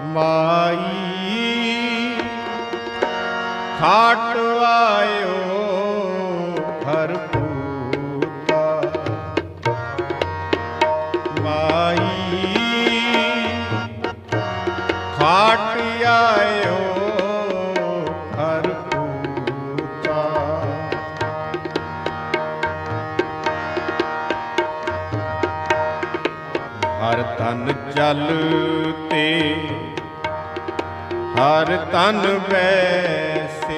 ਮਾਈ। ਖਾਟ ਆਇਓ ਹਰ ਪੂਤਾ ਮਾਈ। ਖਾਟ ਆਇਓ ਹਰ ਪੂਤਾ ਹਰ ਤਨ ਚੱਲ ਤੇ ਹਰ ਤਨ ਵੈਸੇ।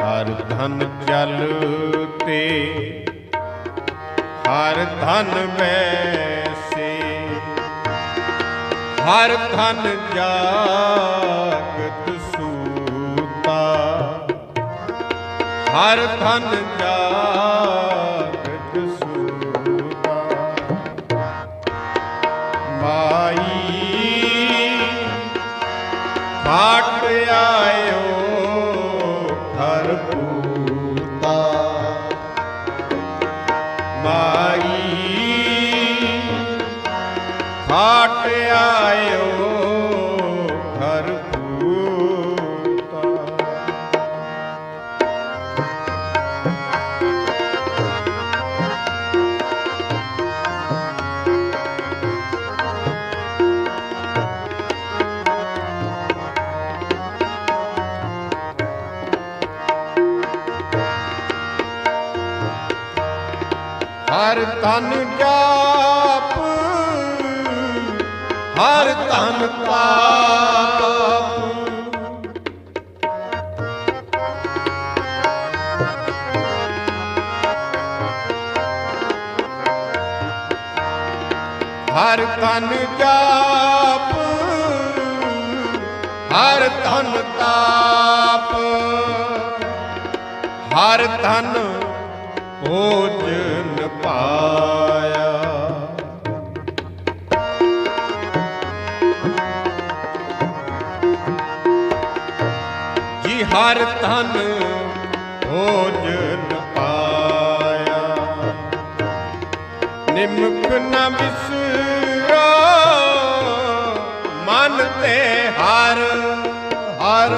ਹਰ ਧਨ ਚਲ ਤੇ ਹਰ ਧਨ ਵੈਸੇ। ਹਰ ਧਨ ਜਾ ਹਰ ਧਨ ਜਾਗਤ ਸੂਤਾ ਮਾਈ ਖਾਟ ਆਇਓ ਹਰ ਪੂਤਾ। ਮਾਈ ਖਾਟ ਆਇਓ ਹਰ ਤਨ ਜਾਪ, ਹਰ ਤਨ ਪਾਪ। ਹਰ ਤਨ ਜਾਪ, ਹਰ ਤਨ ਤਾਪ ਹਰ ਤਨ ਭੋਜਨ ਹਰ ਧਨ ਭੋਜਨ ਪਾਇਆ। ਨਿਮਕ ਨ ਵਿਸਰੋ ਮਨ ਤੇ ਹਰ ਹਰ।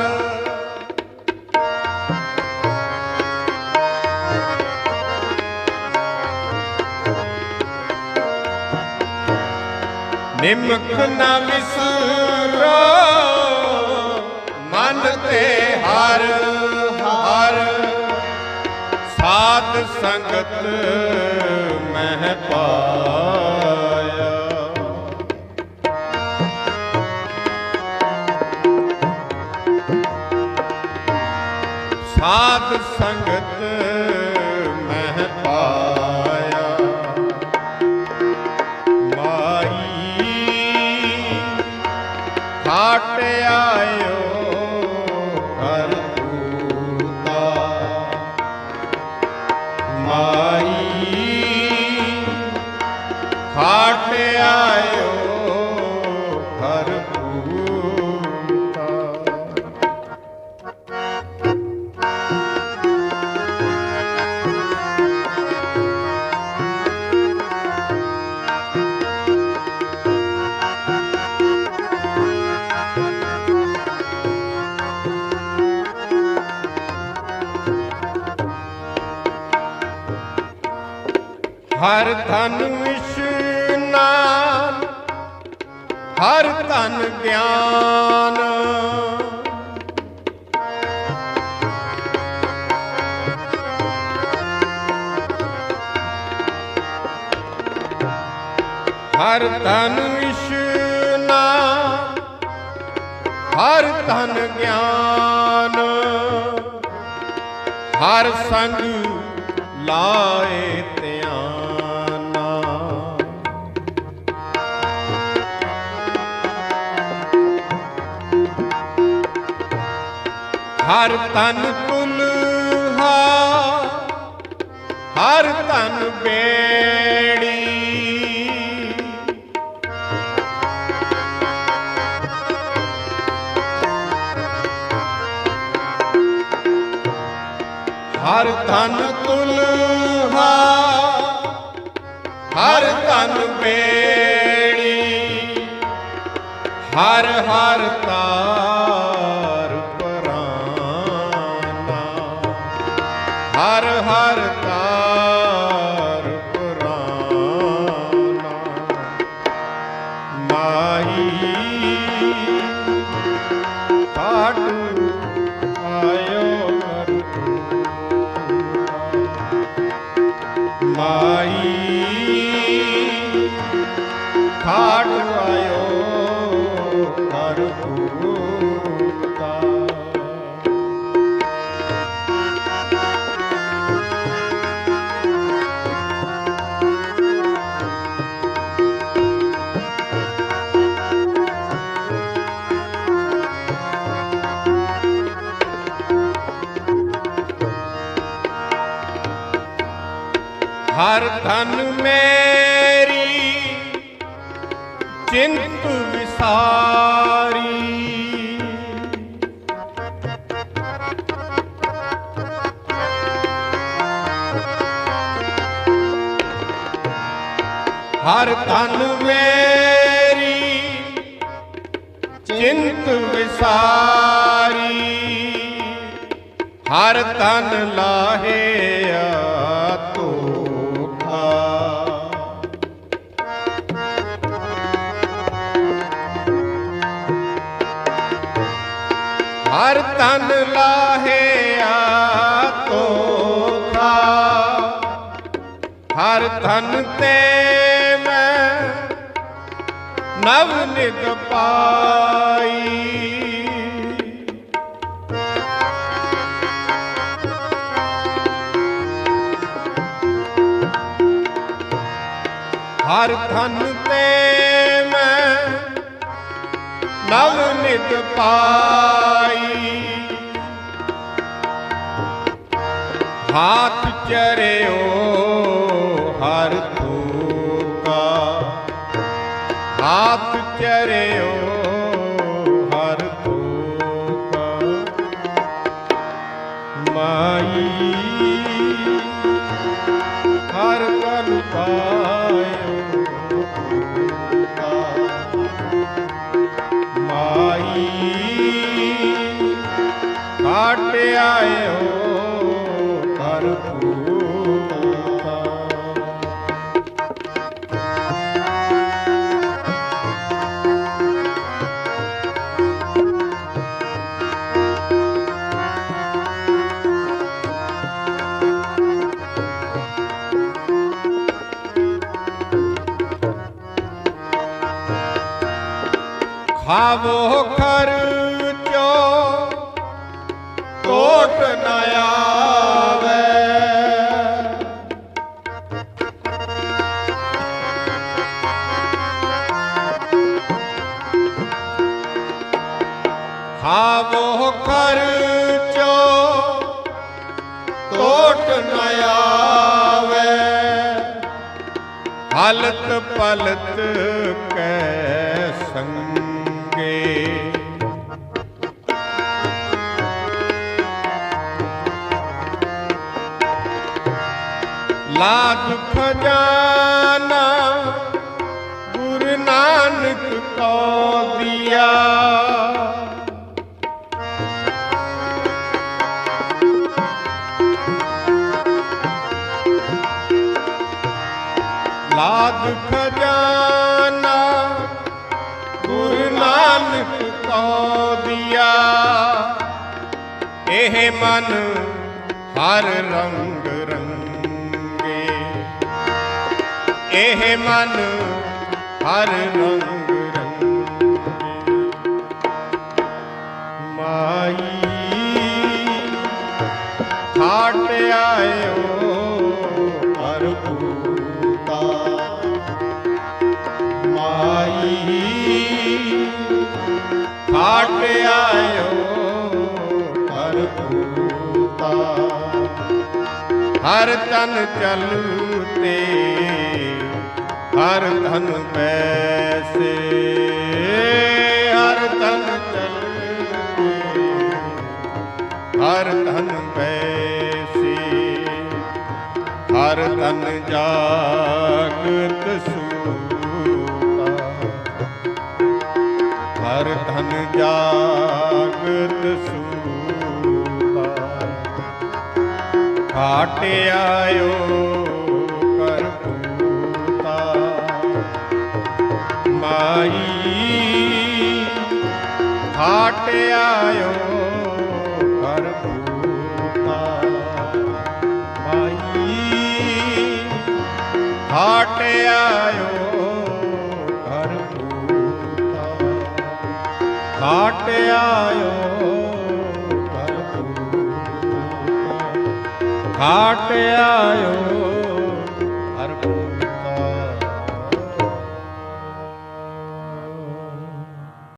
ਨਿਮਕ ਨ ਵਿਸਰੋ ਹਰ ਹਰ। ਸਾਧ ਸੰਗਤ ਮਹਿ ਪਾਇਆ। ਸਾਧ ਸੰਗਤ ਮਹਿ ਪਾਇਆ। ਮਾਈ ਖਾਟ ਧਨ ਇਸ਼ਨਾਨ ਹਰ ਧਨ ਗਿਆਨ ਹਰ ਧਨ ਇਸ਼ਨਾਨ ਹਰ ਧਨ ਗਿਆਨ ਹਰ ਸੰਗ ਲਾਏ ਹਰ ਤਨ ਤੁਲਹਾ ਹਰ ਤਨ ਬੇੜੀ। ਹਰ ਧਨ ਤੁਲਹਾ ਹਰ ਧਨ ਬੇੜੀ। ਹਰ ਹਰ ਚਿੰਤ ਵਿਸਾਰੀ। ਹਰ ਤਨ ਮੇਰੀ ਚਿੰਤ ਵਿਸਾਰੀ। ਹਰ ਤਨ ਲਾਹਿਆ ਤੋਖਾ ਹਰ ਤਨ ਲਾਹਿਆ ਤੋਖਾ ਹਰ ਤਨ ਤੇ ਮੈਂ ਨਵ ਨਿਤ ਪਾਈ। ਹਰ ਧਨ ਨਵ ਨਿਤ ਪਾਈ। ਹਾਥ ਚਰਿਓ ਹਰ ਤੂਕਾ ਹਾਥ ਚਰਿਓ ਹਰ ਤੂਕਾ ਮਾਈ, ਹਰ ਕਨ ਪਾਇਓ। ਆਇਓ ਕਰ ਆਵੇ। ਹਲਤ ਪਲਤ ਕੈ ਸੰਗੇ। ਲਾਜ ਖਜ਼ਾਨਾ ਗੁਰੂ ਨਾਨਕ ਕੋ ਦਿਆ। ਖਜ਼ਾਨਾ ਗੁਰੂ ਨਾਨਕ ਕੋ ਦਿਆ। ਇਹ ਮਨ ਹਰ ਰੰਗ ਰੰਗੇ। ਇਹ ਮਨ ਹਰ ਰੰਗ ਰੰਗੇ। ਮਾਈ ਖਾਟ ਆਇਓ, ਹਰ ਪੂਤਾ ਆਇਓ ਹਰ ਪੂਤਾ ਹਰ ਤਨ ਚਲਤੇ ਹਰ ਧਨ ਪੈਸੇ। ਘਾਟ ਆਇਓ ਕਰ ਪੂਤਾ ਮਾਈ ਘਾਟ ਆਇਓ ਕਰ ਮਾਈ ਘਾਟ ਆਇਓ ਕਰ ਪੂਤਾ ਘਾਟ ਆਇਓ ਕਰ ਆਇਓ।